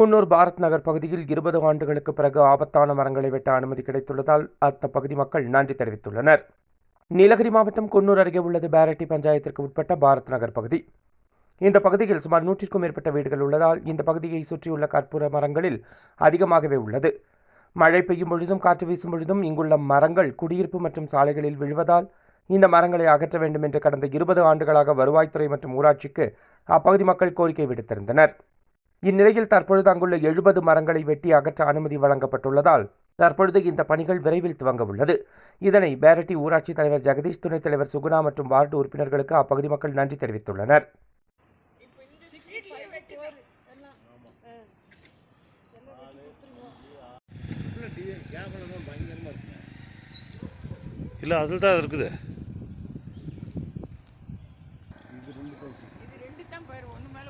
குன்னூர் பாரத் நகர் பகுதியில் இருபது ஆண்டுகளுக்கு பிறகு ஆபத்தான மரங்களை வெட்ட அனுமதி கிடைத்துள்ளதால் அந்த பகுதி மக்கள் நன்றி தெரிவித்துள்ளனர். நீலகிரி மாவட்டம் குன்னூர் அருகே உள்ளது பேரட்டி பஞ்சாயத்திற்கு உட்பட்ட பாரத் நகர் பகுதி. இந்த பகுதியில் சுமார் நூற்றிற்கும் மேற்பட்ட வீடுகள் உள்ளதால் இந்த பகுதியை சுற்றியுள்ள கற்பூர மரங்களில் அதிகமாகவே உள்ளது. மழை பெய்யும் பொழுதும் காற்று வீசும் பொழுதும் இங்குள்ள மரங்கள் குடியிருப்பு மற்றும் சாலைகளில் விழுவதால் இந்த மரங்களை அகற்ற வேண்டும் என்று கடந்த இருபது ஆண்டுகளாக வருவாய்த்துறை மற்றும் ஊராட்சிக்கு அப்பகுதி மக்கள் கோரிக்கை விடுத்திருந்தனர். இந்நிலையில் தற்பொழுது அங்குள்ள எழுபது மரங்களை வெட்டி அகற்ற அனுமதி வழங்கப்பட்டுள்ளதால் தற்பொழுது இந்த பணிகள் விரைவில் துவங்க உள்ளது இதனை பேரட்டி ஊராட்சி தலைவர் ஜெகதீஷ் துணைத் தலைவர் சுகுணா மற்றும் வார்டு உறுப்பினர்களுக்கு அப்பகுதி மக்கள் நன்றி தெரிவித்துள்ளனர். இல்லை அதில் தான் இருக்குது. இது ரெண்டு தான் போயிடும் ஒன்று மேலே